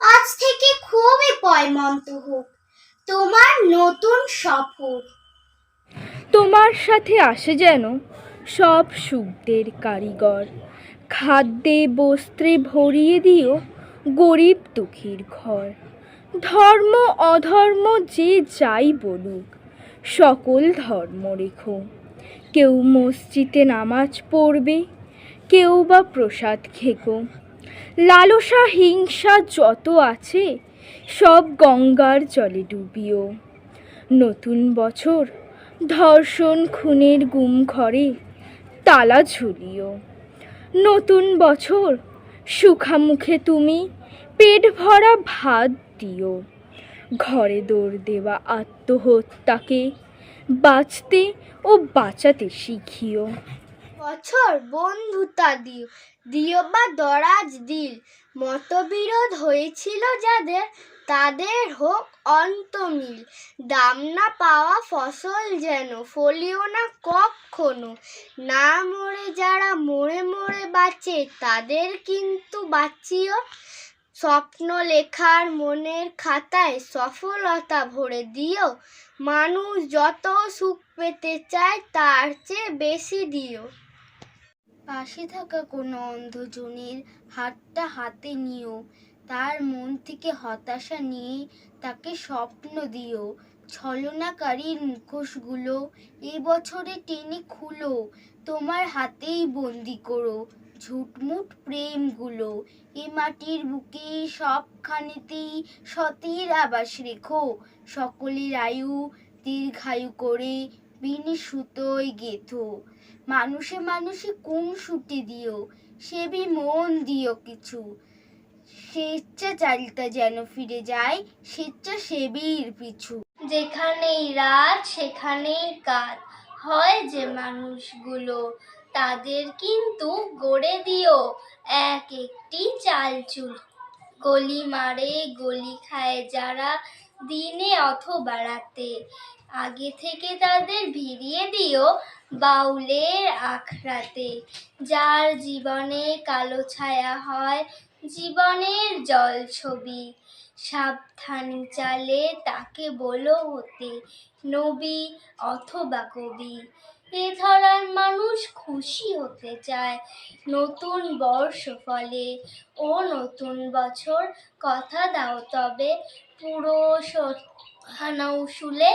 আজ থেকে খুবই পয়মন্ত হোক। তোমার নতুন সফর। তোমার সাথে আসে যেন সব সুখদের কারিগর। খাদ্যে, বস্ত্রে ভরিয়ে দিও গরিব দুঃখীর ঘর। ধর্ম, অধর্ম যে যাই বলুক, সকল ধর্ম রেখো। কেউ মসজিদে নামাজ পড়বে, কেউ বা প্রসাদ খেকো। লালসা হিংসা যত আছে, সব গঙ্গার জলে ডুবিও। নতুন বছর ধর্ষণ খুনের গুম ঘরে তালা ঝুলিও। নতুন বছর সুখামুখে তুমি পেট ভরা ভাত দিও। ঘরে দৌড় দেওয়া আত্মহত্যাকে বাঁচতে ও বাঁচাতে শিখিও। বছর বন্ধুতা দিও। দিও বা দরাজ দিল। মতবিরোধ হয়েছিল যাদের, তাদের হোক অন্তমিল। দাম না পাওয়া ফসল যেন, ফলিও না কখনো। না মরে যারা মরে মরে বাঁচে, তাদের কিন্তু বাঁচিও। স্বপ্ন লেখার মনের খাতায় সফলতা ভরে দিও। মানুষ যত সুখ পেতে চায়, তার চেয়ে বেশি দিও। পাশে থাকা কোনো অন্ধজনের হাতটা হাতে নিও। তার মন থেকে হতাশা নিয়ে তাকে স্বপ্ন দিও। ছলনাকারীর মুখোশগুলো এবছরে টেনে খুলো। তোমার হাতেই বন্দি করো ঝুটমুট প্রেমগুলো। এ মাটির বুকে সবখানেতেই সতীর আবাস রেখো। সকলের আয়ু দীর্ঘায়ু করে বিনি সুতোয় গেথো। মানুষে মানুষে কোন সুটে দিও সেবি মন দিও কিছু। স্বেচ্ছাচারিতা যেন ফিরে যায়, স্বেচ্ছা স্বেচ্ছাসেবীর পিছু। যেখানেই রাত, সেখানেই কাজ হয় যে মানুষগুলো তাদের কিন্তু গড়ে দিও এক একটি চালচুল। গলি মারে, গলি খায় যারা দিনে অথবা রাতে। আগে থেকে তাদের ভিড়িয়ে দিও বাউলের আখড়াতে। যার জীবনে কালো ছায়া হয় জীবনের জল ছবি, সাবধানী চালে তাকে বলো হতে নবী অথবা কবি। এ ধরার মানুষ খুশি হতে চায় নতুন বর্ষ ফলে। ও নতুন বছর কথা দাও তবে পুরো হানা উসুলে